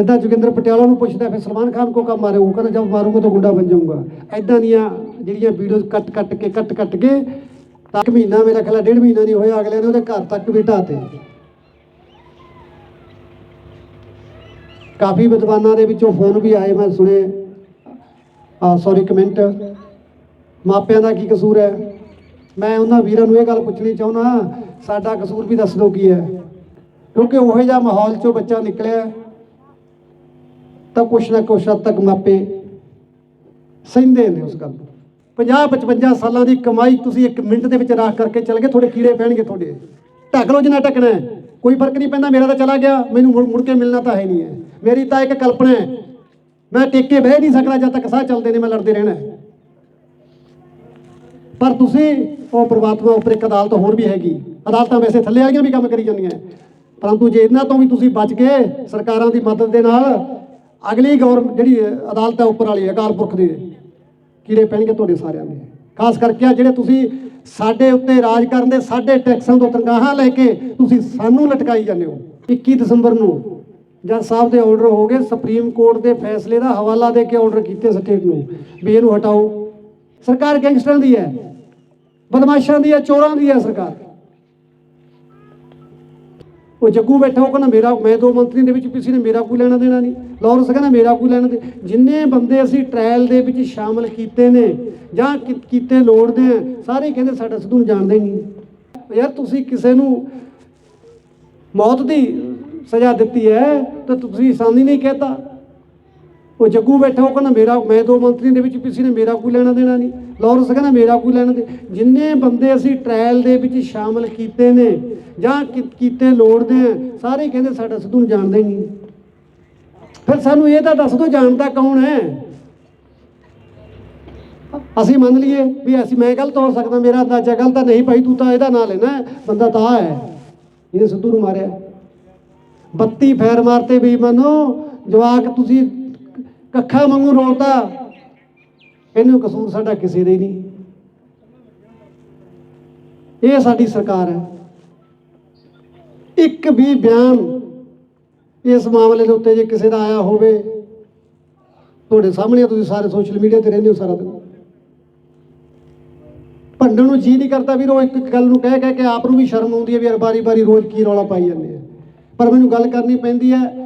ਜਿੱਦਾਂ ਜੋਗਿੰਦਰ ਪਟਿਆਲਾ ਨੂੰ ਪੁੱਛਦਾ, ਫਿਰ ਸਲਮਾਨ ਖਾਨ ਕੋ ਕਬ ਮਾਰੇ, ਉਹ ਕਹਿੰਦਾ, ਜਦ ਮਾਰੂੰਗਾ ਤਾਂ ਗੁੰਡਾ ਬਣ ਜਾਊਂਗਾ। ਐਦਾਂ ਦੀਆਂ ਜਿਹੜੀਆਂ ਵੀਡੀਓਜ਼ ਕੱਟ ਕੱਟ ਕੇ, ਕੱਟ ਕੱਟ ਕੇ ਤੱਕ ਮਹੀਨਾ ਮੇਰਾ ਖਿਆਲ ਹੈ ਡੇਢ ਮਹੀਨਾ ਨਹੀਂ ਹੋਇਆ, ਅਗਲੇ ਨੇ ਉਹਦੇ ਘਰ ਤੱਕ ਵੀ ਢਾਤੇ। ਕਾਫੀ ਵਿਦਵਾਨਾਂ ਦੇ ਵਿੱਚੋਂ ਫੋਨ ਵੀ ਆਏ, ਮੈਂ ਸੁਣੇ ਆ ਸੌਰੀ ਕਮੈਂਟ ਮਾਪਿਆਂ ਦਾ ਕੀ ਕਸੂਰ ਹੈ? ਮੈਂ ਉਹਨਾਂ ਵੀਰਾਂ ਨੂੰ ਇਹ ਗੱਲ ਪੁੱਛਣੀ ਚਾਹੁੰਦਾ, ਸਾਡਾ ਕਸੂਰ ਵੀ ਦੱਸ ਦਿਓ ਕੀ ਹੈ? ਕਿਉਂਕਿ ਉਹੋ ਜਿਹਾ ਮਾਹੌਲ ਚੋਂ ਬੱਚਾ ਨਿਕਲਿਆ। ਤਾਂ ਕੁਛ ਨਾ ਕੁਛ ਹੱਦ ਤੱਕ ਮਾਪੇ ਸਹਿੰਦੇ ਨੇ ਉਸ ਗੱਲ ਨੂੰ। 50 55 ਸਾਲਾਂ ਦੀ ਕਮਾਈ ਤੁਸੀਂ ਇੱਕ ਮਿੰਟ ਦੇ ਵਿੱਚ ਰਾਖ ਕਰਕੇ ਚਲ ਗਏ, ਤੁਹਾਡੇ ਕੀੜੇ ਪੈਣਗੇ ਤੁਹਾਡੇ। ਢੱਕ ਲਓ ਜਿੰਨਾ ਢੱਕਣਾ ਹੈ। ਕੋਈ ਫ਼ਰਕ ਨਹੀਂ ਪੈਂਦਾ, ਮੇਰਾ ਤਾਂ ਚਲਾ ਗਿਆ, ਮੈਨੂੰ ਮੁੜ ਮੁੜ ਕੇ ਮਿਲਣਾ ਤਾਂ ਹੈ ਨਹੀਂ ਹੈ। ਮੇਰੀ ਤਾਂ ਇੱਕ ਕਲਪਨਾ ਹੈ, ਮੈਂ ਟੇਕੇ ਬਹਿ ਨਹੀਂ ਸਕਦਾ ਜਦ ਤੱਕ ਸਾਹ ਚੱਲਦੇ ਨੇ, ਮੈਂ ਲੜਦੇ ਰਹਿਣਾ ਪਰ ਤੁਸੀਂ, ਉਹ ਪ੍ਰਮਾਤਮਾ ਉੱਪਰ ਇੱਕ ਅਦਾਲਤ ਹੋਰ ਵੀ ਹੈਗੀ। ਅਦਾਲਤਾਂ ਵੈਸੇ ਥੱਲੇ ਵਾਲੀਆਂ ਵੀ ਕੰਮ ਕਰੀ ਜਾਂਦੀਆਂ ਪਰੰਤੂ ਜੇ ਇਹਨਾਂ ਤੋਂ ਵੀ ਤੁਸੀਂ ਬਚ ਕੇ ਸਰਕਾਰਾਂ ਦੀ ਮਦਦ ਦੇ ਨਾਲ ਅਗਲੀ ਗੌਰ ਜਿਹੜੀ ਅਦਾਲਤ ਹੈ ਉੱਪਰ ਵਾਲੀ ਹੈ, ਅਕਾਲ ਪੁਰਖ ਦੀ। ਕੀੜੇ ਪੈਣਗੇ ਤੁਹਾਡੇ ਸਾਰਿਆਂ ਦੇ। ਖਾਸ ਕਰਕੇ ਆ ਜਿਹੜੇ ਤੁਸੀਂ ਸਾਡੇ ਉੱਤੇ ਰਾਜ ਕਰਨ ਦੇ ਸਾਡੇ ਟੈਕਸਾਂ ਤੋਂ ਤਨਖਾਹਾਂ ਲੈ ਕੇ ਤੁਸੀਂ ਸਾਨੂੰ ਲਟਕਾਈ ਜਾਂਦੇ ਹੋ। 21 ਦਸੰਬਰ ਨੂੰ ਜਦ ਸਾਹਿਬ ਦੇ ਆਰਡਰ ਹੋ ਗਏ, ਸੁਪਰੀਮ ਕੋਰਟ ਦੇ ਫੈਸਲੇ ਦਾ ਹਵਾਲਾ ਦੇ ਕੇ ਆਰਡਰ ਕੀਤੇ ਸਟੇਟ ਨੂੰ ਵੀ ਇਹਨੂੰ ਹਟਾਓ। ਸਰਕਾਰ ਗੈਂਗਸਟਰਾਂ ਦੀ ਹੈ, ਬਦਮਾਸ਼ਾਂ ਦੀ ਹੈ, ਚੋਰਾਂ ਦੀ ਹੈ ਸਰਕਾਰ। ਉਹ ਜੱਗੂ ਬੈਠਾ ਉਹ ਕਹਿੰਦਾ, ਮੇਰਾ ਮੈਂ ਦੋ ਮੰਤਰੀ ਦੇ ਵਿੱਚ ਕਿਸੇ ਨੇ ਮੇਰਾ ਕੋਈ ਲੈਣਾ ਦੇਣਾ ਨਹੀਂ। ਲਾਰੈਂਸ ਕਹਿੰਦਾ, ਮੇਰਾ ਕੋਈ ਲੈਣਾ ਦੇ ਜਿੰਨੇ ਬੰਦੇ ਅਸੀਂ ਟ੍ਰਾਇਲ ਦੇ ਵਿੱਚ ਸ਼ਾਮਲ ਕੀਤੇ ਨੇ ਜਾਂ ਕੀ- ਕੀਤੇ ਲੋੜਦੇ ਆ, ਸਾਰੇ ਕਹਿੰਦੇ ਸਾਡਾ ਸਿੱਧੂ ਨੂੰ ਜਾਣਦੇ ਨਹੀਂ। ਯਾਰ ਤੁਸੀਂ ਕਿਸੇ ਨੂੰ ਮੌਤ ਦੀ ਸਜ਼ਾ ਦਿੱਤੀ ਹੈ, ਤਾਂ ਤੁਸੀਂ ਆਸਾਨੀ ਨਹੀਂ ਕਹਿਤਾ। ਉਹ ਜੱਗੂ ਬੈਠਾ ਉਹ ਕਹਿੰਦਾ ਮੇਰਾ ਮੈਂ ਦੋ ਮੰਤਰੀਆਂ ਦੇ ਵਿੱਚ ਕਿਸੇ ਨੇ ਮੇਰਾ ਕੋਈ ਲੈਣਾ ਦੇਣਾ ਨਹੀਂ। ਲਾਰੈਂਸ ਕਹਿੰਦਾ ਮੇਰਾ ਕੋਈ ਲੈਣਾ ਦੇ। ਜਿੰਨੇ ਬੰਦੇ ਅਸੀਂ ਟ੍ਰਾਇਲ ਦੇ ਵਿੱਚ ਸ਼ਾਮਲ ਕੀਤੇ ਨੇ ਜਾਂ ਕੀਤੇ ਲੋੜਦੇ ਆ, ਸਾਰੇ ਕਹਿੰਦੇ ਸਾਡਾ ਸਿੱਧੂ ਨੂੰ ਜਾਣਦੇ ਹੀ ਨਹੀਂ। ਫਿਰ ਸਾਨੂੰ ਇਹ ਤਾਂ ਦੱਸ ਦਿਓ ਜਾਣਦਾ ਕੌਣ ਹੈ? ਅਸੀਂ ਮੰਨ ਲਈਏ ਵੀ ਅਸੀਂ ਮੈਂ ਗਲਤ ਹੋ ਸਕਦਾ, ਮੇਰਾ ਅੰਦਾਜ਼ਾ ਗਲਤ ਤਾਂ ਨਹੀਂ ਭਾਈ ਤੂੰ ਤਾਂ ਇਹਦਾ ਨਾਂ ਲੈਣਾ, ਬੰਦਾ ਤਾਂ ਆਹ ਹੈ। ਇਹਨੇ ਸਿੱਧੂ ਨੂੰ ਮਾਰਿਆ। 32 ਫੈਰ ਮਾਰਤੇ ਵੀ ਮੰਨੋ, ਜਵਾਕ ਤੁਸੀਂ ਕੱਖਾਂ ਵਾਂਗੂ ਰੋਲਦਾ। ਇਹਨੂੰ ਕਸੂਰ ਸਾਡਾ ਕਿਸੇ ਦਾ ਹੀ ਨਹੀਂ। ਇਹ ਸਾਡੀ ਸਰਕਾਰ ਹੈ। ਇੱਕ ਵੀ ਬਿਆਨ ਇਸ ਮਾਮਲੇ ਦੇ ਉੱਤੇ ਜੇ ਕਿਸੇ ਦਾ ਆਇਆ ਹੋਵੇ, ਤੁਹਾਡੇ ਸਾਹਮਣੇ ਤੁਸੀਂ ਸਾਰੇ ਸੋਸ਼ਲ ਮੀਡੀਆ ਤੇ ਰਹਿੰਦੇ ਹੋ ਸਾਰਾ ਦਿਨ। ਭੰਡਣ ਨੂੰ ਜੀ ਨਹੀਂ ਕਰਦਾ ਵੀਰ ਉਹ ਇੱਕ ਇੱਕ ਗੱਲ ਨੂੰ ਕਹਿ ਕਹਿ ਕੇ ਆਪ ਨੂੰ ਵੀ ਸ਼ਰਮ ਆਉਂਦੀ ਹੈ ਵੀ ਯਾਰ ਬਾਰੀ ਬਾਰੀ ਰੋਜ਼ ਕੀ ਰੌਲਾ ਪਾਈ ਜਾਂਦੇ ਆ। ਪਰ ਮੈਨੂੰ ਗੱਲ ਕਰਨੀ ਪੈਂਦੀ ਹੈ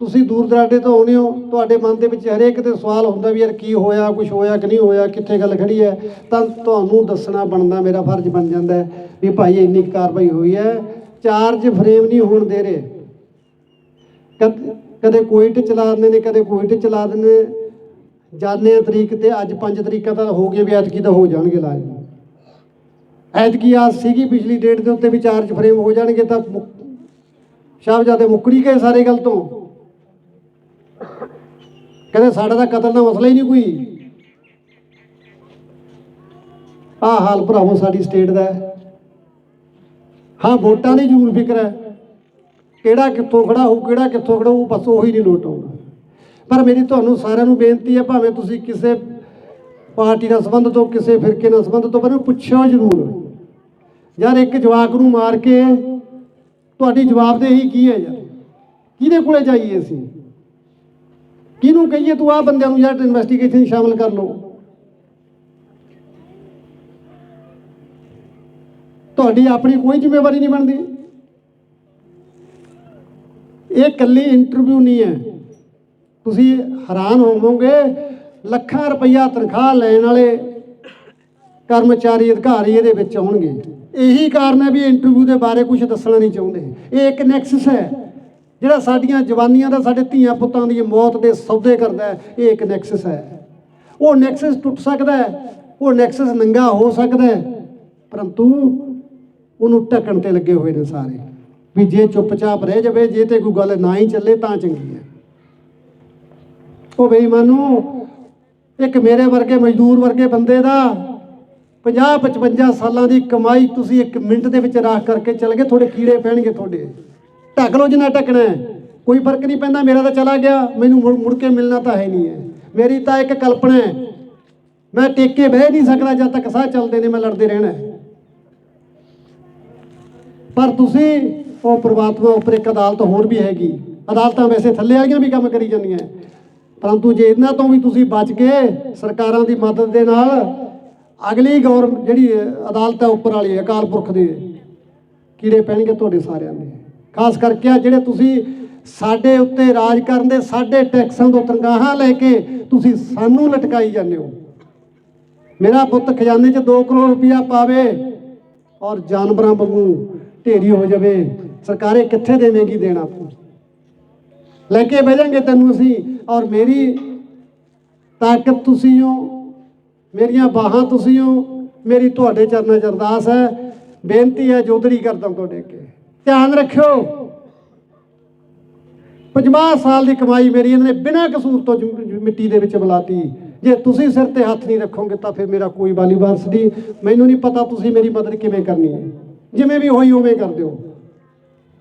ਤੁਸੀਂ ਦੂਰ ਦਰਾਡੇ ਤੋਂ ਆਉਂਦੇ ਹੋ, ਤੁਹਾਡੇ ਮਨ ਦੇ ਵਿੱਚ ਹਰੇਕ ਤੇ ਸਵਾਲ ਹੁੰਦਾ ਵੀ ਯਾਰ ਕੀ ਹੋਇਆ ਕੁਝ ਹੋਇਆ ਕਿ ਨਹੀਂ ਹੋਇਆ, ਕਿੱਥੇ ਗੱਲ ਖੜੀ ਹੈ, ਤਾਂ ਤੁਹਾਨੂੰ ਦੱਸਣਾ ਬਣਦਾ, ਮੇਰਾ ਫਰਜ਼ ਬਣ ਜਾਂਦਾ ਵੀ ਭਾਈ ਇੰਨੀ ਕੁ ਕਾਰਵਾਈ ਹੋਈ ਹੈ। ਚਾਰਜ ਫਰੇਮ ਨਹੀਂ ਹੋਣ ਦੇ ਰਹੇ। ਕਦ- ਕਦੇ ਕੁਇਟ ਚਲਾ ਦਿੰਦੇ ਨੇ, ਕਦੇ ਕੁਇਟ ਚਲਾ ਦਿੰਦੇ ਨੇ। ਜਾਣੇ ਤਰੀਕ ਤੇ, ਅੱਜ ਪੰਜ ਤਰੀਕਾਂ ਤਾਂ ਹੋ ਗਏ ਵੀ ਐਤਕੀ ਤਾਂ ਹੋ ਜਾਣਗੇ ਲਾਜ਼ਮੀ ਐਤਕੀ ਆ ਸੀਗੀ ਪਿਛਲੀ ਡੇਟ ਦੇ ਉੱਤੇ ਵੀ ਚਾਰਜ ਫਰੇਮ ਹੋ ਜਾਣਗੇ ਤਾਂ ਮੁੱਕ- ਸਾਹਿਬਜ਼ਾਦੇ ਮੁੱਕਰੀ ਗਏ ਸਾਰੇ ਗੱਲ ਤੋਂ। ਕਹਿੰਦੇ ਸਾਡਾ ਤਾਂ ਕਤਲ ਦਾ ਮਸਲਾ ਹੀ ਨਹੀਂ ਕੋਈ। ਆਹ ਹਾਲ ਭਰਾਵੋ ਸਾਡੀ ਸਟੇਟ ਦਾ ਹਾਂ। ਵੋਟਾਂ ਦੀ ਜ਼ਰੂਰ ਫਿਕਰ ਹੈ। ਕਿਹੜਾ ਕਿੱਥੋਂ ਖੜਾ ਹੋਊ, ਕਿਹੜਾ ਕਿੱਥੋਂ ਖੜਾ ਹੋਊ, ਬਸ ਉਹੀ ਨਹੀਂ ਲੋਟ ਆਉਂਦਾ। ਪਰ ਮੇਰੀ ਤੁਹਾਨੂੰ ਸਾਰਿਆਂ ਨੂੰ ਬੇਨਤੀ ਹੈ, ਭਾਵੇਂ ਤੁਸੀਂ ਕਿਸੇ ਪਾਰਟੀ ਨਾਲ ਸੰਬੰਧ ਤੋਂ, ਕਿਸੇ ਫਿਰਕੇ ਨਾਲ ਸੰਬੰਧ ਤੋਂ, ਪਰ ਪੁੱਛੋ ਜ਼ਰੂਰ। ਯਾਰ ਇੱਕ ਜਵਾਕ ਨੂੰ ਮਾਰ ਕੇ, ਤੁਹਾਡੀ ਜਵਾਬਦੇਹੀ ਕੀ ਹੈ ਯਾਰ? ਕਿਹਦੇ ਕੋਲੇ ਜਾਈਏ ਅਸੀਂ? ਕਿਹਨੂੰ ਕਹੀਏ ਤੂੰ ਆ ਬੰਦਿਆਂ ਨੂੰ ਯਾਰ ਇਨਵੈਸਟੀਗੇਸ਼ਨ ਸ਼ਾਮਲ ਕਰ ਲਓ। ਤੁਹਾਡੀ ਆਪਣੀ ਕੋਈ ਜ਼ਿੰਮੇਵਾਰੀ ਨਹੀਂ ਬਣਦੀ। ਇਹ ਕੱਲੀ ਇੰਟਰਵਿਊ ਨਹੀਂ ਹੈ। ਤੁਸੀਂ ਹੈਰਾਨ ਹੋਵੋਗੇ, ਲੱਖਾਂ ਰੁਪਈਆ ਤਨਖਾਹ ਲੈਣ ਵਾਲੇ ਕਰਮਚਾਰੀ, ਅਧਿਕਾਰੀ ਇਹਦੇ ਵਿੱਚ ਆਉਣਗੇ। ਇਹੀ ਕਾਰਨ ਹੈ ਵੀ ਇੰਟਰਵਿਊ ਦੇ ਬਾਰੇ ਕੁਝ ਦੱਸਣਾ ਨਹੀਂ ਚਾਹੁੰਦੇ। ਇਹ ਇੱਕ ਨੈਕਸਸ ਹੈ। ਜਿਹੜਾ ਸਾਡੀਆਂ ਜਵਾਨੀਆਂ ਦਾ ਸਾਡੇ ਧੀਆਂ ਪੁੱਤਾਂ ਦੀ ਮੌਤ ਦੇ ਸੌਦੇ ਕਰਦਾ ਇਹ ਇੱਕ ਨੈਕਸਸ ਹੈ। ਉਹ ਨੈਕਸਸ ਟੁੱਟ ਸਕਦਾ ਹੈ, ਉਹ ਨੈਕਸਸ ਨੰਗਾ ਹੋ ਸਕਦਾ ਹੈ, ਪਰੰਤੂ ਉਹਨੂੰ ਢੱਕਣ ਤੇ ਲੱਗੇ ਹੋਏ ਨੇ ਸਾਰੇ। ਵੀ ਜੇ ਚੁੱਪਚਾਪ ਰਹਿ ਜਾਵੇ, ਜੇ ਤੇ ਕੋਈ ਗੱਲ ਨਾ ਹੀ ਚੱਲੇ, ਤਾਂ ਚੰਗੀ ਹੈ। ਉਹ ਬੇਈਮਾਨੂ, ਇੱਕ ਮੇਰੇ ਵਰਗੇ ਮਜ਼ਦੂਰ ਵਰਗੇ ਬੰਦੇ ਦਾ 50 55 ਸਾਲਾਂ ਦੀ ਕਮਾਈ ਤੁਸੀਂ ਇੱਕ ਮਿੰਟ ਦੇ ਵਿੱਚ ਰਾਖ ਕਰਕੇ ਚਲ ਗਏ, ਤੁਹਾਡੇ ਕੀੜੇ ਪੈਣਗੇ ਤੁਹਾਡੇ। ਢੱਕ ਲਓ ਜਿੰਨਾ ਢੱਕਣਾ ਕੋਈ ਫ਼ਰਕ ਨਹੀਂ ਪੈਂਦਾ, ਮੇਰਾ ਤਾਂ ਚਲਾ ਗਿਆ, ਮੈਨੂੰ ਮੁੜ ਕੇ ਮਿਲਣਾ ਤਾਂ ਹੈ ਨਹੀਂ ਹੈ। ਮੇਰੀ ਤਾਂ ਇੱਕ ਕਲਪਨਾ ਹੈ, ਮੈਂ ਟੇਕੇ ਬਹਿ ਨਹੀਂ ਸਕਦਾ ਜਦ ਤੱਕ ਸਾਹ ਚੱਲਦੇ ਨੇ, ਮੈਂ ਲੜਦੇ ਰਹਿਣਾ ਪਰ ਤੁਸੀਂ, ਉਹ ਪ੍ਰਮਾਤਮਾ ਉੱਪਰ ਇੱਕ ਅਦਾਲਤ ਹੋਰ ਵੀ ਹੈਗੀ। ਅਦਾਲਤਾਂ ਵੈਸੇ ਥੱਲੇ ਵਾਲੀਆਂ ਵੀ ਕੰਮ ਕਰੀ ਜਾਂਦੀਆਂ ਪਰੰਤੂ ਜੇ ਇਹਨਾਂ ਤੋਂ ਵੀ ਤੁਸੀਂ ਬਚ ਕੇ ਸਰਕਾਰਾਂ ਦੀ ਮਦਦ ਦੇ ਨਾਲ ਅਗਲੀ ਗੌਰ ਜਿਹੜੀ ਅਦਾਲਤ ਹੈ, ਉੱਪਰ ਵਾਲੀ ਅਕਾਲ ਪੁਰਖ ਦੀ, ਕੀੜੇ ਪੈਣਗੇ ਤੁਹਾਡੇ ਸਾਰਿਆਂ ਦੇ। ਖਾਸ ਕਰਕੇ ਆ ਜਿਹੜੇ ਤੁਸੀਂ ਸਾਡੇ ਉੱਤੇ ਰਾਜ ਕਰਨ ਦੇ ਸਾਡੇ ਟੈਕਸਾਂ ਤੋਂ ਤਨਖਾਹਾਂ ਲੈ ਕੇ ਤੁਸੀਂ ਸਾਨੂੰ ਲਟਕਾਈ ਜਾਂਦੇ ਹੋ। ਮੇਰਾ ਪੁੱਤ ਖਜ਼ਾਨੇ 'ਚ 2 ਕਰੋੜ ਰੁਪਇਆ ਪਾਵੇ ਔਰ ਜਾਨਵਰਾਂ ਵਾਂਗੂ ਢੇਰੀ ਹੋ ਜਾਵੇ, ਸਰਕਾਰੇ ਕਿੱਥੇ ਦੇਵੇਂਗੀ ਦੇਣਾ ਤੂੰ? ਲੈ ਕੇ ਬਹਿ ਜਾਾਂਗੇ ਤੈਨੂੰ ਅਸੀਂ ਔਰ ਮੇਰੀ ਤਾਕਤ ਤੁਸੀਂ ਹੋ, ਮੇਰੀਆਂ ਬਾਹਾਂ ਤੁਸੀਂ ਹੋ, ਮੇਰੀ ਤੁਹਾਡੇ ਚਰਨਾਂ 'ਚ ਅਰਦਾਸ ਹੈ, ਬੇਨਤੀ ਹੈ ਜੋਦੜੀ ਕਰਦਾ ਤੁਹਾਡੇ ਅੱਗੇ। ਧਿਆਨ ਰੱਖਿਓ। 50 ਸਾਲ ਦੀ ਕਮਾਈ ਮੇਰੀ ਇਹਨਾਂ ਨੇ ਬਿਨਾਂ ਕਸੂਰ ਤੋਂ ਮਿੱਟੀ ਦੇ ਵਿੱਚ ਬੁਲਾਤੀ। ਜੇ ਤੁਸੀਂ ਸਿਰ ਤੇ ਹੱਥ ਨਹੀਂ ਰੱਖੋਗੇ ਤਾਂ ਫਿਰ ਮੇਰਾ ਕੋਈ ਵਾਲੀ ਵਾਰਸ ਨਹੀਂ ਮੈਨੂੰ ਨਹੀਂ ਪਤਾ ਤੁਸੀਂ ਮੇਰੀ ਮਦਦ ਕਿਵੇਂ ਕਰਨੀ ਹੈ। ਜਿਵੇਂ ਵੀ ਹੋਈ ਉਵੇਂ ਕਰ ਦਿਓ।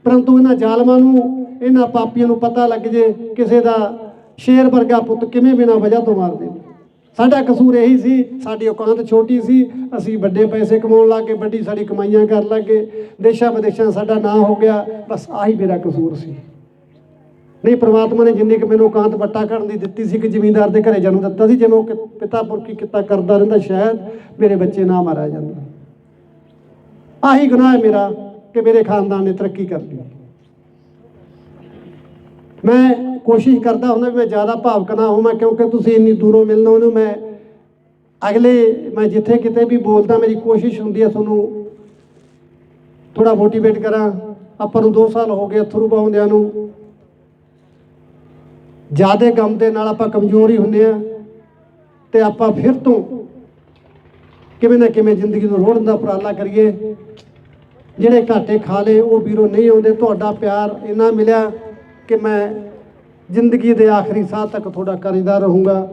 ਪਰੰਤੂ ਇਹਨਾਂ ਜ਼ਾਲਮਾਂ ਨੂੰ, ਇਹਨਾਂ ਪਾਪੀਆਂ ਨੂੰ ਪਤਾ ਲੱਗ ਜੇ ਕਿਸੇ ਦਾ ਸ਼ੇਰ ਵਰਗਾ ਪੁੱਤ ਕਿਵੇਂ ਬਿਨਾਂ ਵਜ੍ਹਾ ਤੋਂ ਮਾਰਦੇ ਨੇ ਸਾਡਾ ਕਸੂਰ ਇਹੀ ਸੀ, ਸਾਡੀ ਔਕਾਤ ਛੋਟੀ ਸੀ, ਅਸੀਂ ਵੱਡੇ ਪੈਸੇ ਕਮਾਉਣ ਲੱਗੇ ਵੱਡੀ ਸਾਡੀ ਕਮਾਈਆਂ ਕਰਨ ਲੱਗੇ ਦੇਸ਼ਾਂ ਵਿਦੇਸ਼ਾਂ ਸਾਡਾ ਨਾਂ ਹੋ ਗਿਆ, ਬਸ ਆਹੀ ਮੇਰਾ ਕਸੂਰ ਸੀ। ਨਹੀਂ, ਪ੍ਰਮਾਤਮਾ ਨੇ ਜਿੰਨੀ ਕਿ ਮੈਨੂੰ ਔਕਾਤ ਵੱਟਾ ਕਰਨ ਦੀ ਦਿੱਤੀ ਸੀ ਕਿ ਜ਼ਿਮੀਂਦਾਰ ਦੇ ਘਰੇ ਜਨਮ ਦਿੱਤਾ ਸੀ ਜੇ ਉਹ ਕਿ- ਪਿਤਾ ਪੁਰਖੀ ਕਿੱਤਾ ਕਰਦਾ ਰਹਿੰਦਾ, ਸ਼ਾਇਦ ਮੇਰੇ ਬੱਚੇ ਨਾ ਮਾਰਿਆ ਜਾਂਦਾ। ਆਹੀ ਗੁਨਾਹ ਹੈ ਮੇਰਾ, ਕਿ ਮੇਰੇ ਖਾਨਦਾਨ ਨੇ ਤਰੱਕੀ ਕਰ ਲਈ। ਮੈਂ ਕੋਸ਼ਿਸ਼ ਕਰਦਾ ਹੁੰਦਾ ਵੀ ਮੈਂ ਜ਼ਿਆਦਾ ਭਾਵਕ ਨਾ ਹੋਵਾਂ ਕਿਉਂਕਿ ਤੁਸੀਂ ਇੰਨੀ ਦੂਰੋਂ ਮਿਲਣਾ ਉਹਨੂੰ ਮੈਂ ਅਗਲੇ, ਮੈਂ ਜਿੱਥੇ ਕਿਤੇ ਵੀ ਬੋਲਦਾ ਮੇਰੀ ਕੋਸ਼ਿਸ਼ ਹੁੰਦੀ ਹੈ ਤੁਹਾਨੂੰ ਥੋੜਾ ਮੋਟੀਵੇਟ ਕਰਾਂ। ਆਪਾਂ ਨੂੰ 2 ਸਾਲ ਹੋ ਗਏ ਅਥਰੂ ਪਾਉਂਦਿਆਂ ਨੂੰ। ਜਿਆਦੇ ਗਮ ਦੇ ਨਾਲ ਆਪਾਂ ਕਮਜ਼ੋਰ ਹੀ ਹੁੰਨੇ ਆ ਤੇ ਆਪਾਂ ਫਿਰ ਤੋਂ ਕਿਵੇਂ ਨਾ ਕਿਵੇਂ ਜ਼ਿੰਦਗੀ ਨੂੰ ਰੋੜਨ ਦਾ ਉਪਰਾਲਾ ਕਰੀਏ। ਜਿਹੜੇ ਘਾਟੇ ਖਾ ਲਏ ਉਹ ਵੀਰੋ ਨਹੀਂ ਆਉਂਦੇ, ਤੁਹਾਡਾ ਪਿਆਰ ਇੰਨਾ ਮਿਲਿਆ ਕਿ ਮੈਂ ਜ਼ਿੰਦਗੀ ਦੇ ਆਖਰੀ ਸਾਹ ਤੱਕ ਤੁਹਾਡਾ ਕਰਜ਼ਦਾਰ ਰਹੂੰਗਾ।